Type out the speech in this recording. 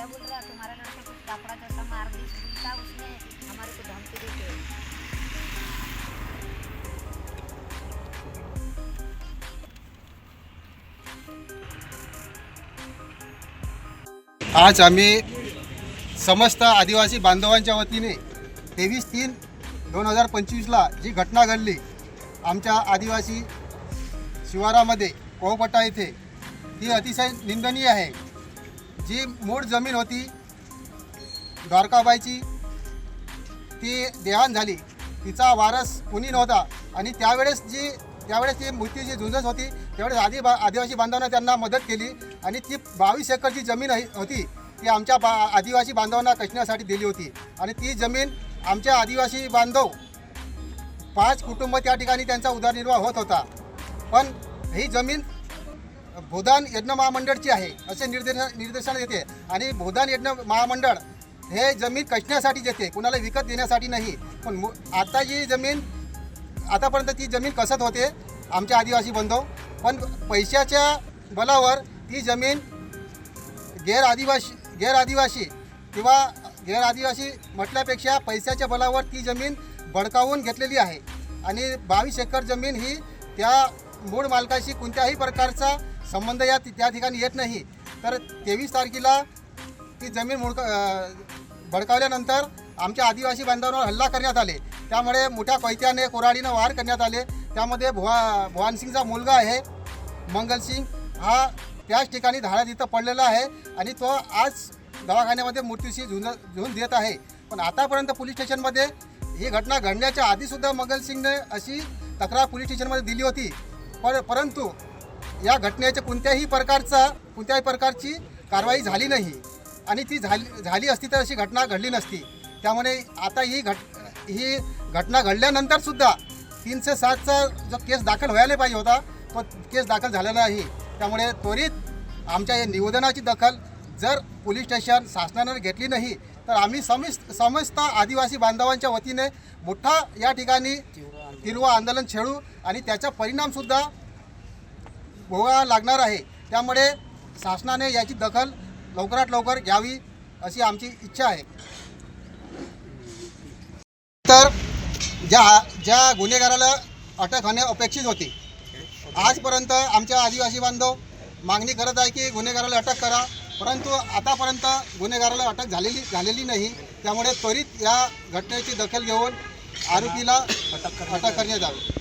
क्या बोल रहा तुम्हारा नाम से कुछ कपड़ा जैसा मार दी था उसने? हमारे को धमकी देते आज आम्ही समस्त आदिवासी बांधवांच्या वतीने तेवीस तीन दोन हजार पंचवीसला जी घटना घडली आमच्या आदिवासी शिवारामध्ये कोवपटा येथे ती अतिशय निंदनीय आहे. जी मूळ जमीन होती द्वारकाबाईची ती देहान झाली. तिचा वारस कुणी नव्हता. आणि त्यावेळेस जी त्यावेळेस ती मूर्ती जी झुंजत होती त्यावेळेस आदि बा आदिवासी बांधवांना त्यांना मदत केली. आणि ती बावीस एकरची जमीन होती ती आमच्या बा आदिवासी बांधवांना कचण्यासाठी दिली होती. आणि ती जमीन आमच्या आदिवासी बांधव पाच कुटुंब त्या ठिकाणी त्यांचा उदरनिर्वाह होत होता. पण ही जमीन भूदान यज्ञ महामंडळची आहे असे निर्देश निर्देशन येते. आणि भूदान यज्ञ महामंडळ हे जमीन कसण्यासाठी देते कुणाला विकत देण्यासाठी नाही. पण आता जी जमीन आतापर्यंत ती जमीन कसत होते आमच्या आदिवासी बंधव पण पैशाच्या बलावर ती जमीन गैर आदिवासी गैर आदिवासी किंवा गैर आदिवासी म्हटल्यापेक्षा पैशाच्या बलावर ती जमीन बडकावून घेतलेली आहे. आणि बावीस एकर जमीन ही त्या मूळ मालकाशी कोणत्याही प्रकारचा संबंध या त्या ठिकाणी येत नाही. तर तेवीस तारखेला ती जमीन मुडक भडकावल्यानंतर आमच्या आदिवासी बांधवांवर हल्ला करण्यात आले. त्यामुळे मोठ्या कैत्याने कोराडीनं वार करण्यात आले. त्यामध्ये भुवा भुवानसिंगचा मुलगा आहे मंगलसिंग हा त्याच ठिकाणी धाडा तिथं पडलेला आहे आणि तो आज दवाखान्यामध्ये मृत्यूशी झुंज झुंज देत आहे. पण आतापर्यंत पोलीस स्टेशनमध्ये ही घटना घडण्याच्या आधीसुद्धा मंगलसिंगने अशी तक्रार पोलीस स्टेशनमध्ये दिली होती. पर परंतु या घटनेच्या कोणत्याही प्रकारचा कोणत्याही प्रकारची कारवाई झाली नाही. आणि ती झाली झाली असती तर अशी घटना घडली नसती. त्यामुळे आता ही घट ही घटना घडल्यानंतर सुद्धा तीनशे सातचा जो केस दाखल व्हायला पाहिजे होता तो केस दाखल झालेला नाही. त्यामुळे त्वरित आमच्या या निवेदनाची दखल जर पोलीस स्टेशन शासनाने घेतली नाही तर आम्ही समिस समस्त आदिवासी बांधवांच्या वतीने मोठा या ठिकाणी तीव्र आंदोलन छेडू आणि त्याचा परिणामसुद्धा भोगावा लागणार आहे. त्यामुळे शासनाने याची दखल लवकरात लवकर घ्यावी अशी आमची इच्छा आहे. तर ज्या ज्या गुन्हेगाराला अटक होणे अपेक्षित होती आजपर्यंत आमच्या आदिवासी बांधव मागणी करत आहे की गुन्हेगाराला अटक करा परंतु आतापर्यंत गुन्हेगाराला अटक झालेली झालेली नाही. त्यामुळे त्वरित या घटनेची दखल घेऊन आरोपीला अटक करण्यात यावी.